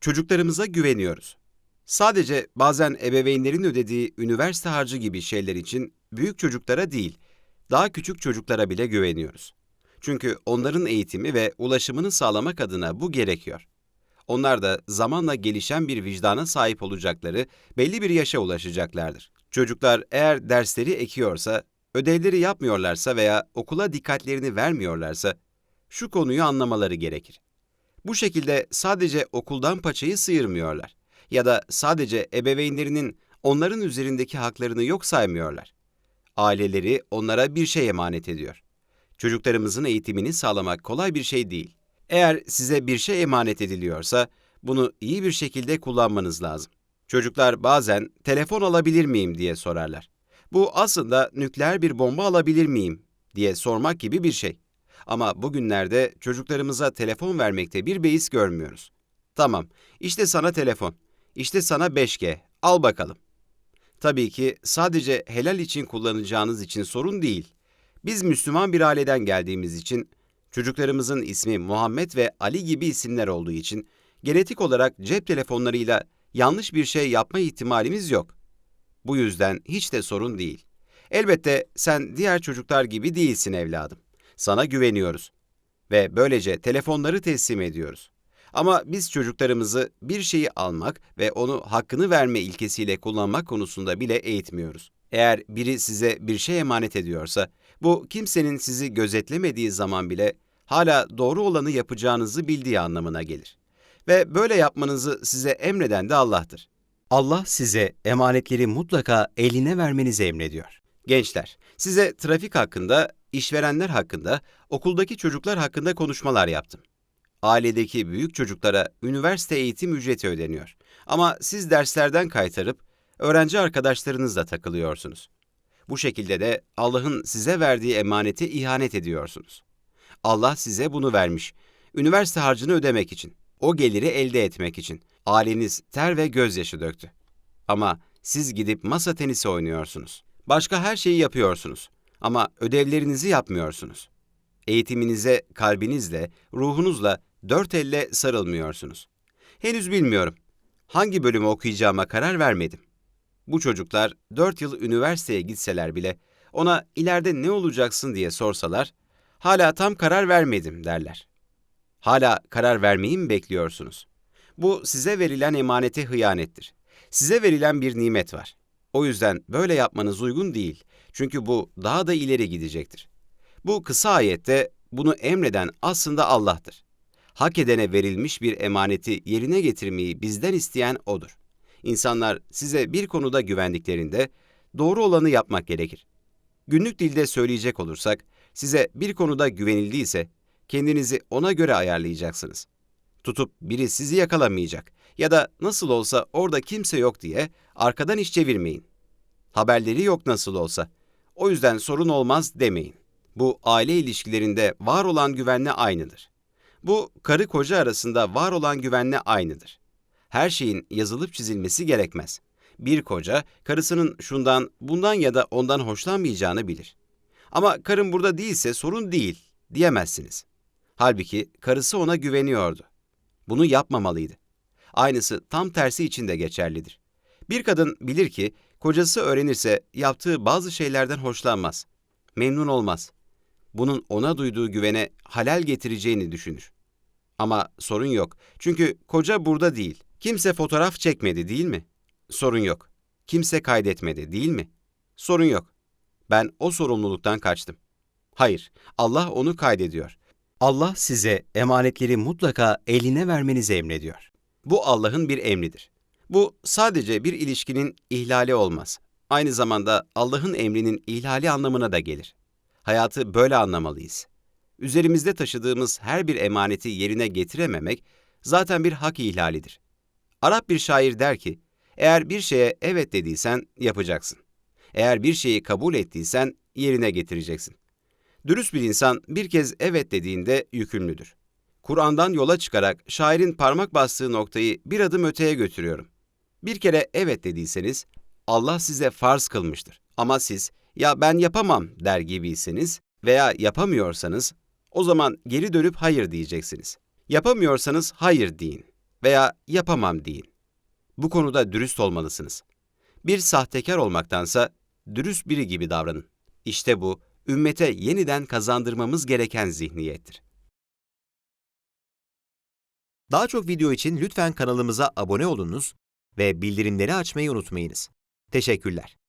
Çocuklarımıza güveniyoruz. Sadece bazen ebeveynlerin ödediği üniversite harcı gibi şeyler için büyük çocuklara değil, daha küçük çocuklara bile güveniyoruz. Çünkü onların eğitimi ve ulaşımını sağlamak adına bu gerekiyor. Onlar da zamanla gelişen bir vicdana sahip olacakları belli bir yaşa ulaşacaklardır. Çocuklar eğer dersleri ekiyorsa, ödevleri yapmıyorlarsa veya okula dikkatlerini vermiyorlarsa şu konuyu anlamaları gerekir. Bu şekilde sadece okuldan paçayı sıyırmıyorlar ya da sadece ebeveynlerinin onların üzerindeki haklarını yok saymıyorlar. Aileleri onlara bir şey emanet ediyor. Çocuklarımızın eğitimini sağlamak kolay bir şey değil. Eğer size bir şey emanet ediliyorsa bunu iyi bir şekilde kullanmanız lazım. Çocuklar bazen telefon alabilir miyim diye sorarlar. Bu aslında nükleer bir bomba alabilir miyim diye sormak gibi bir şey. Ama bugünlerde çocuklarımıza telefon vermekte bir beis görmüyoruz. Tamam, işte sana telefon, işte sana 5G, al bakalım. Tabii ki sadece helal için kullanacağınız için sorun değil. Biz Müslüman bir aileden geldiğimiz için, çocuklarımızın ismi Muhammed ve Ali gibi isimler olduğu için, genetik olarak cep telefonlarıyla yanlış bir şey yapma ihtimalimiz yok. Bu yüzden hiç de sorun değil. Elbette sen diğer çocuklar gibi değilsin evladım. Sana güveniyoruz. Ve böylece telefonları teslim ediyoruz. Ama biz çocuklarımızı bir şeyi almak ve onu hakkını verme ilkesiyle kullanmak konusunda bile eğitmiyoruz. Eğer biri size bir şey emanet ediyorsa, bu kimsenin sizi gözetlemediği zaman bile hala doğru olanı yapacağınızı bildiği anlamına gelir. Ve böyle yapmanızı size emreden de Allah'tır. Allah size emanetleri mutlaka eline vermenizi emrediyor. Gençler, size trafik hakkında, işverenler hakkında, okuldaki çocuklar hakkında konuşmalar yaptım. Ailedeki büyük çocuklara üniversite eğitim ücreti ödeniyor. Ama siz derslerden kaytarıp öğrenci arkadaşlarınızla takılıyorsunuz. Bu şekilde de Allah'ın size verdiği emanete ihanet ediyorsunuz. Allah size bunu vermiş. Üniversite harcını ödemek için, o geliri elde etmek için. Aileniz ter ve gözyaşı döktü. Ama siz gidip masa tenisi oynuyorsunuz. Başka her şeyi yapıyorsunuz. Ama ödevlerinizi yapmıyorsunuz. Eğitiminize kalbinizle, ruhunuzla dört elle sarılmıyorsunuz. Henüz bilmiyorum. Hangi bölümü okuyacağıma karar vermedim. Bu çocuklar dört yıl üniversiteye gitseler bile ona ileride ne olacaksın diye sorsalar, hala tam karar vermedim derler. Hala karar vermeyi mi bekliyorsunuz? Bu size verilen emanete hıyanettir. Size verilen bir nimet var. O yüzden böyle yapmanız uygun değil. Çünkü bu daha da ileri gidecektir. Bu kısa ayette bunu emreden aslında Allah'tır. Hak edene verilmiş bir emaneti yerine getirmeyi bizden isteyen O'dur. İnsanlar size bir konuda güvendiklerinde doğru olanı yapmak gerekir. Günlük dilde söyleyecek olursak, size bir konuda güvenildiyse kendinizi ona göre ayarlayacaksınız. Tutup biri sizi yakalamayacak ya da nasıl olsa orada kimse yok diye arkadan iş çevirmeyin. Haberleri yok nasıl olsa. O yüzden sorun olmaz demeyin. Bu aile ilişkilerinde var olan güvenle aynıdır. Bu karı koca arasında var olan güvenle aynıdır. Her şeyin yazılıp çizilmesi gerekmez. Bir koca karısının şundan, bundan ya da ondan hoşlanmayacağını bilir. Ama karım burada değilse sorun değil diyemezsiniz. Halbuki karısı ona güveniyordu. Bunu yapmamalıydı. Aynısı tam tersi için de geçerlidir. Bir kadın bilir ki kocası öğrenirse yaptığı bazı şeylerden hoşlanmaz. Memnun olmaz. Bunun ona duyduğu güvene halal getireceğini düşünür. Ama sorun yok. Çünkü koca burada değil. Kimse fotoğraf çekmedi değil mi? Sorun yok. Kimse kaydetmedi değil mi? Sorun yok. Ben o sorumluluktan kaçtım. Hayır, Allah onu kaydediyor. Allah size emanetleri mutlaka eline vermenizi emrediyor. Bu Allah'ın bir emridir. Bu sadece bir ilişkinin ihlali olmaz. Aynı zamanda Allah'ın emrinin ihlali anlamına da gelir. Hayatı böyle anlamalıyız. Üzerimizde taşıdığımız her bir emaneti yerine getirememek zaten bir hak ihlalidir. Arap bir şair der ki, eğer bir şeye evet dediysen yapacaksın. Eğer bir şeyi kabul ettiysen yerine getireceksin. Dürüst bir insan bir kez evet dediğinde yükümlüdür. Kur'an'dan yola çıkarak şairin parmak bastığı noktayı bir adım öteye götürüyorum. Bir kere evet dediyseniz Allah size farz kılmıştır. Ama siz ya ben yapamam der gibiyseniz veya yapamıyorsanız o zaman geri dönüp hayır diyeceksiniz. Yapamıyorsanız hayır deyin. veya yapamam deyin. Bu konuda dürüst olmalısınız. Bir sahtekar olmaktansa dürüst biri gibi davranın. İşte bu, ümmete yeniden kazandırmamız gereken zihniyettir. Daha çok video için lütfen kanalımıza abone olunuz ve bildirimleri açmayı unutmayınız. Teşekkürler.